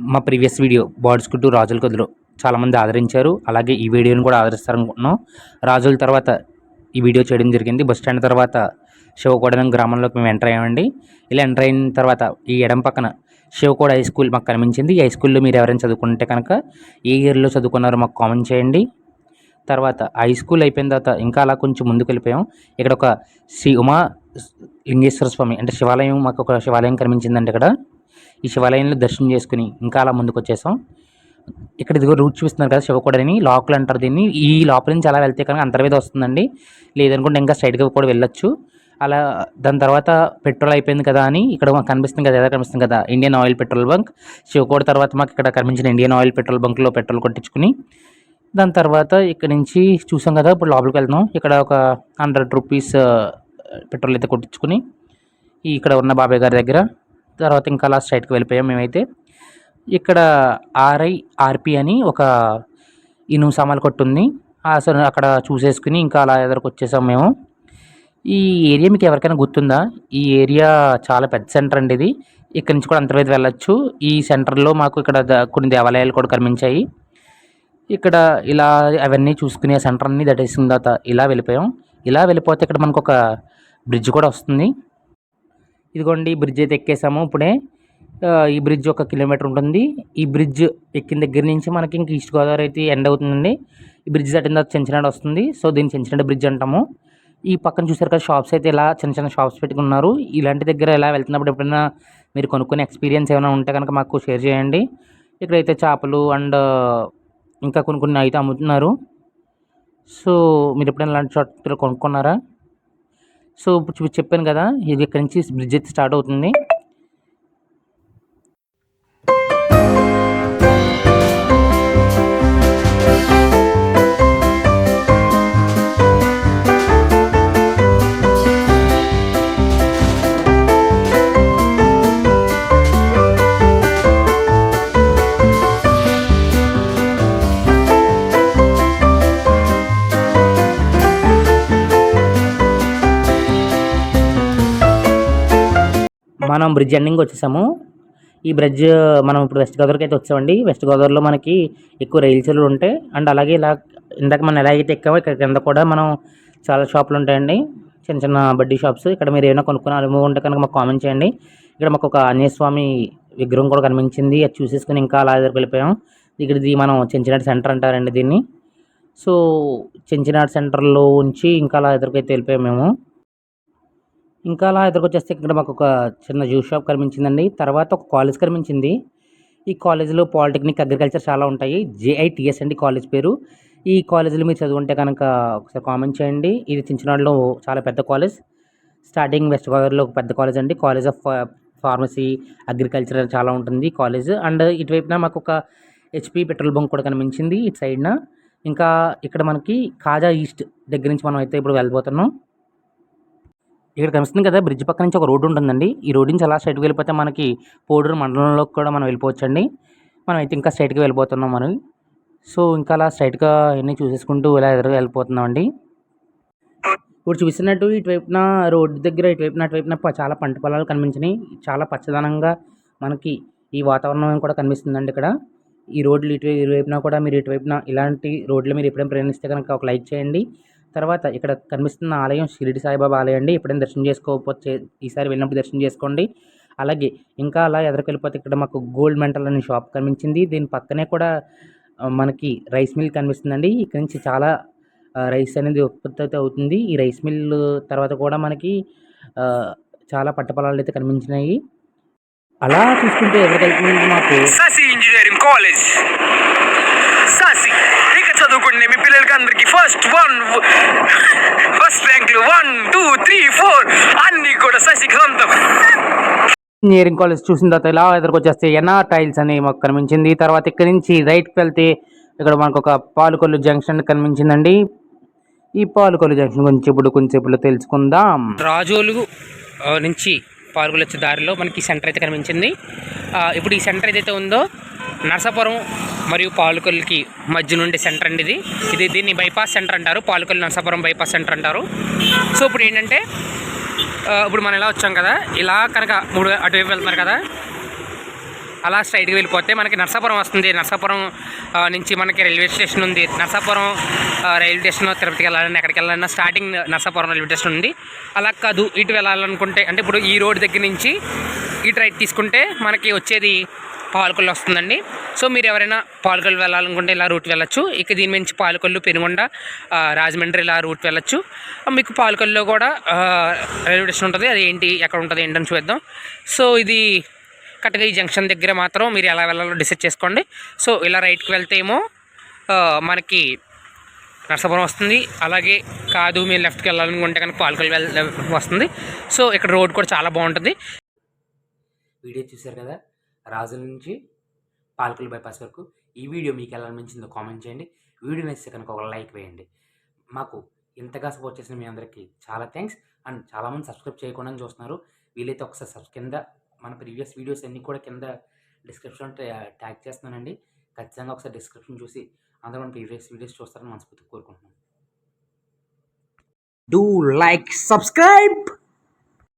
మా previous video buds to రాజుల కొద్దులు చాలామంది ఆదరించారు. అలాగే ఈ వీడియోని కూడా ఆదరిస్తారనుకుంటున్నాం. రాజుల తర్వాత ఈ వీడియో చేయడం జరిగింది. బస్ స్టాండ్ తర్వాత శివకోడనం గ్రామంలోకి మేము ఎంటర్ అయ్యామండి. ఇలా ఎంటర్ అయిన తర్వాత ఈ ఎడం పక్కన శివకోడ హై స్కూల్ మాకు కనిపించింది. ఈ హై స్కూల్లో మీరు ఎవరైనా చదువుకుంటే కనుక ఏ ఇయర్లో చదువుకున్నారో మాకు కామెంట్ చేయండి. తర్వాత హై స్కూల్ అయిపోయిన తర్వాత ఇంకా అలా కొంచెం ముందుకు వెళ్ళిపోయాం. ఇక్కడ ఒక శ్రీ ఉమా లింగేశ్వర స్వామి అంటే శివాలయం మాకు ఒక శివాలయం కనిపించిందండి ఇక్కడ. ఈ శివాలయంలో దర్శనం చేసుకుని ఇంకా అలా ముందుకు వచ్చేసాం ఇక్కడ ఇదిగో రూట్ చూపిస్తున్నారు కదా శివకోడని లోకల్ అంటారు దీన్ని. ఈ లోపల నుంచి అలా వెళ్తే కనుక అంతర్వేద వస్తుందండి. లేదనుకుంటే ఇంకా స్ట్రైట్గా కూడా వెళ్ళొచ్చు. అలా దాని తర్వాత పెట్రోల్ అయిపోయింది కదా అని ఇక్కడ మాకు కనిపిస్తుంది కదా ఏదో కనిపిస్తుంది కదా Indian oil petrol bunk. Sivakoda తర్వాత మాకు ఇక్కడ కనిపించిన ఇండియన్ ఆయిల్ పెట్రోల్ బంక్లో పెట్రోల్ కొట్టించుకుని దాని తర్వాత ఇక్కడ నుంచి చూసాం కదా ఇప్పుడు లోపలికి వెళ్తున్నాం ఇక్కడ ఒక హండ్రెడ్ రూపీస్ పెట్రోల్ అయితే కొట్టించుకుని ఇక్కడ ఉన్న బాబాయ్ గారి దగ్గర తర్వాత ఇంకా అలా స్ట్రైట్కి వెళ్ళిపోయాం మేమైతే. ఇక్కడ ఆర్ఐ ఆర్పి అని ఒక ఇనుము సామాన్లు కొట్టుంది. అసలు అక్కడ చూసేసుకుని ఇంకా అలా ఎదురుకు వచ్చేసాం మేము. ఈ ఏరియా మీకు ఎవరికైనా గుర్తుందా? ఈ ఏరియా చాలా పెద్ద సెంటర్ అండి ఇది. ఇక్కడ నుంచి కూడా అంతర్వేది వెళ్ళొచ్చు. ఈ సెంటర్లో మాకు ఇక్కడ ద- కొన్ని దేవాలయాలు కూడా కనిపించాయి. ఇక్కడ ఇలా అవన్నీ చూసుకునే సెంటర్ అన్నీ దట్టేసిన తర్వాత ఇలా వెళ్ళిపోయాం. ఇలా వెళ్ళిపోతే ఇక్కడ మనకు ఒక బ్రిడ్జ్ కూడా వస్తుంది. ఇదిగోండి ఈ బ్రిడ్జ్ అయితే ఎక్కేసాము. ఇప్పుడే ఈ బ్రిడ్జ్ ఒక కిలోమీటర్ ఉంటుంది. ఈ బ్రిడ్జ్ ఎక్కిన దగ్గర నుంచి మనకి ఇంక ఈస్ట్ గోదావరి అయితే ఎండ్ అవుతుందండి. ఈ బ్రిడ్జ్ దాటిన తర్వాత చెంచనాడు వస్తుంది. సో దీన్ని చెంచనాడు బ్రిడ్జ్ అంటాము. ఈ పక్కన చూసారు కదా షాప్స్ అయితే ఇలా చిన్న చిన్న షాప్స్ పెట్టుకున్నారు. ఇలాంటి దగ్గర ఎలా వెళ్తున్నప్పుడు ఎప్పుడైనా మీరు కొనుక్కునే ఎక్స్పీరియన్స్ ఏమైనా ఉంటే కనుక మాకు షేర్ చేయండి. ఇక్కడైతే చేపలు అండ్ ఇంకా కొన్ని కొన్ని అయితే అమ్ముతున్నారు. సో మీరు ఎప్పుడైనా ఇలాంటి షాప్ కొనుక్కున్నారా? సో ఇప్పుడు చూ- చెప్పాను కదా ఇది ఇక్కడ నుంచి బ్రిడ్జ్ అయితే స్టార్ట్ అవుతుంది. మనం బ్రిడ్జ్ ఎండింగ్ వచ్చేసాము. ఈ బ్రిడ్జ్ మనం ఇప్పుడు వెస్ట్ గోదావరికి అయితే వచ్చామండి. వెస్ట్ గోదావరిలో మనకి ఎక్కువ రైలు ఉంటాయి అండ్ అలాగే ఇలా ఇందాక మనం ఎలా అయితే ఎక్కామో ఇక్కడ కింద కూడా మనం చాలా షాపులు ఉంటాయండి. చిన్న చిన్న బడ్డీ షాప్స్. ఇక్కడ మీరు ఏమైనా కొనుక్కునే అనుభవం ఉంటే కనుక మాకు కామెంట్ చేయండి. ఇక్కడ మాకు ఒక ఆంజనేయస్వామి విగ్రహం కూడా కనిపించింది. అది చూసేసుకుని ఇంకా అలా దగ్గరికి వెళ్ళిపోయాం. ఇక్కడ ఇది మనం చెంచినాటి సెంటర్ అంటారండి దీన్ని. సో చెంచినాటి సెంటర్లో ఉంచి ఇంకా అలా ఎదురుకైతే వెళ్ళిపోయాం మేము. ఇంకా అలా ఎదురుకొచ్చేస్తే ఇక్కడ మాకు ఒక చిన్న జ్యూస్ షాప్ కనిపించిందండి. తర్వాత ఒక కాలేజ్ కనిపించింది. ఈ కాలేజీలో పాలిటెక్నిక్ అగ్రికల్చర్ చాలా ఉంటాయి. జేఐటిఎస్ అండి కాలేజ్ పేరు. ఈ కాలేజీలో మీరు చదువుంటే కనుక ఒకసారి కామెంట్ చేయండి. ఇది చించినాడులో చాలా పెద్ద కాలేజ్. స్టార్టింగ్ వెస్ట్ గోదావరిలో ఒక పెద్ద కాలేజ్ అండి. కాలేజ్ ఆఫ్ ఫార్మసీ అగ్రికల్చర్ చాలా ఉంటుంది కాలేజ్. అండ్ ఇటువైపున మాకు ఒక హెచ్పి పెట్రోల్ బంక్ కూడా కనిపించింది. ఇటు సైడ్న. ఇంకా ఇక్కడ మనకి కాజా ఈస్ట్ దగ్గర నుంచి మనం అయితే ఇప్పుడు వెళ్ళిపోతున్నాం ఇక్కడ కనిపిస్తుంది కదా బ్రిడ్జ్ పక్క నుంచి ఒక రోడ్డు ఉంటుందండి. ఈ రోడ్డు నుంచి అలా స్ట్రైట్కి వెళ్ళిపోతే మనకి పోడూరు మండలంలోకి కూడా మనం వెళ్ళిపోవచ్చండి. మనం అయితే ఇంకా స్ట్రైట్గా వెళ్ళిపోతున్నాం మనం సో ఇంకా అలా స్ట్రైట్గా అన్నీ చూసేసుకుంటూ ఇలా ఎదురుగా వెళ్ళిపోతున్నామండి. ఇప్పుడు చూసినట్టు ఇటువైపున రోడ్డు దగ్గర ఇటువైపున అటువైపున చాలా పంట పొలాలు కనిపించినాయి. చాలా పచ్చదనంగా మనకి ఈ వాతావరణం కూడా కనిపిస్తుందండి ఇక్కడ. ఈ రోడ్లు ఇటు ఇరువైపున కూడా మీరు ఇటువైపున ఇలాంటి రోడ్లు మీరు ఎప్పుడైనా ప్రయాణిస్తే కనుక ఒక లైక్ చేయండి. తర్వాత ఇక్కడ కనిపిస్తున్న ఆలయం షిరిడి సాయిబాబా ఆలయం అండి ఎప్పుడైనా దర్శనం చేసుకోకపోతే ఈసారి వెళ్ళినప్పుడు దర్శనం చేసుకోండి. అలాగే ఇంకా అలా ఎదురుకు వెళ్ళిపోతే ఇక్కడ మాకు గోల్డ్ మెంటల్ అనే షాప్ కనిపించింది. దీని పక్కనే కూడా మనకి రైస్ మిల్ కనిపిస్తుందండి. ఇక్కడ నుంచి చాలా రైస్ అనేది ఉత్పత్తి అయితే అవుతుంది. ఈ రైస్ మిల్ తర్వాత కూడా మనకి చాలా పట్టపొలాలు అయితే కనిపించినాయి. అలా చూసుకుంటే ఎవరికెళ్తుంది మాకు ఇంజనీరింగ్ కాలేజ్. చదువుకునే మీ పిల్లలకి అందరికి ఫస్ట్ వన్ ఫస్ట్ ర్యాంకులు వన్ టూ త్రీ ఫోర్ అన్ని కూడా ససి సొంతం ఇంజనీరింగ్ కాలేజ్ చూసిన తర్వాత ఇలా ఎదురుకు వచ్చేస్తే ఎన్ఆ టైల్స్ అని మాకు కనిపించింది. తర్వాత ఇక్కడ నుంచి రైట్కి వెళ్తే ఇక్కడ మనకు ఒక పాలకొల్లు జంక్షన్ కనిపించిందండి. ఈ పాలకొల్లు జంక్షన్ గురించి ఇప్పుడు కొంచెంసేపులో తెలుసుకుందాం. రాజోలు నుంచి పాలకొల్లు వచ్చే దారిలో మనకి సెంటర్ అయితే కనిపించింది. ఇప్పుడు ఈ సెంటర్ ఏదైతే ఉందో నరసాపురం మరియు పాలకొల్లుకి మధ్య నుండి సెంటర్ అండి ఇది. ఇది దీన్ని బైపాస్ సెంటర్ అంటారు. పాలకొల్లు నర్సాపురం బైపాస్ సెంటర్ అంటారు. సో ఇప్పుడు ఏంటంటే ఇప్పుడు మనం ఇలా వచ్చాం కదా. ఇలా కనుక మూడు అటువైపు వెళ్తున్నారు కదా. అలా స్ట్రైట్కి వెళ్ళిపోతే మనకి నర్సాపురం వస్తుంది. నర్సాపురం నుంచి మనకి రైల్వే స్టేషన్ ఉంది. నర్సాపురం రైల్వే స్టేషన్ తిరుపతికి వెళ్ళాలన్నా ఎక్కడికి వెళ్ళాలన్నా స్టార్టింగ్ నర్సాపురం రైల్వే స్టేషన్ ఉంది. అలా కాదు ఇటు వెళ్ళాలనుకుంటే అంటే ఇప్పుడు ఈ రోడ్ దగ్గర నుంచి ఇటు రైట్ తీసుకుంటే మనకి వచ్చేది పాలకొల్లు వస్తుందండి. సో మీరు ఎవరైనా పాలకొల్లు వెళ్ళాలనుకుంటే ఇలా రూట్ వెళ్ళొచ్చు. ఇక దీని నుంచి పాలకొల్లు పెనుగొండ రాజమండ్రి ఇలా రూట్ వెళ్ళొచ్చు. మీకు పాలకొల్లులో కూడా రైల్వే స్టేషన్ ఉంటుంది. అది ఏంటి ఎక్కడ ఉంటుంది ఏంటని చూద్దాం సో ఇది కరెక్ట్గా ఈ జంక్షన్ దగ్గర మాత్రం మీరు ఎలా వెళ్ళాలో డిసైడ్ చేసుకోండి. సో ఇలా రైట్కి వెళ్తే ఏమో మనకి నర్సాపురం వస్తుంది. అలాగే కాదు మీరు లెఫ్ట్కి వెళ్ళాలనుకుంటే కనుక పాలకొల్లు వెళ్ వస్తుంది. సో ఇక్కడ రోడ్ కూడా చాలా బాగుంటుంది. వీడియో చూశారు కదా? రాజుల నుంచి పాలకుల బైపాస్ వరకు ఈ వీడియో మీకు ఎలా అనిపించిందో కామెంట్ చేయండి. వీడియో నచ్చితే కనుక ఒక లైక్ వేయండి. మాకు ఇంతగా సపోర్ట్ చేసిన మీ అందరికీ చాలా థ్యాంక్స్ అండ్ చాలామంది సబ్స్క్రైబ్ చేయకుండా చూస్తున్నారు. వీలైతే ఒకసారి సబ్ కింద మన ప్రీవియస్ వీడియోస్ అన్నీ కూడా కింద డిస్క్రిప్షన్ ట్యాగ్ చేస్తున్నానండి. ఖచ్చితంగా ఒకసారి డిస్క్రిప్షన్ చూసి అందరూ మన ప్రీవియస్ వీడియోస్ చూస్తారని మనస్ఫూర్తిగా కోరుకుంటున్నాను. Do like subscribe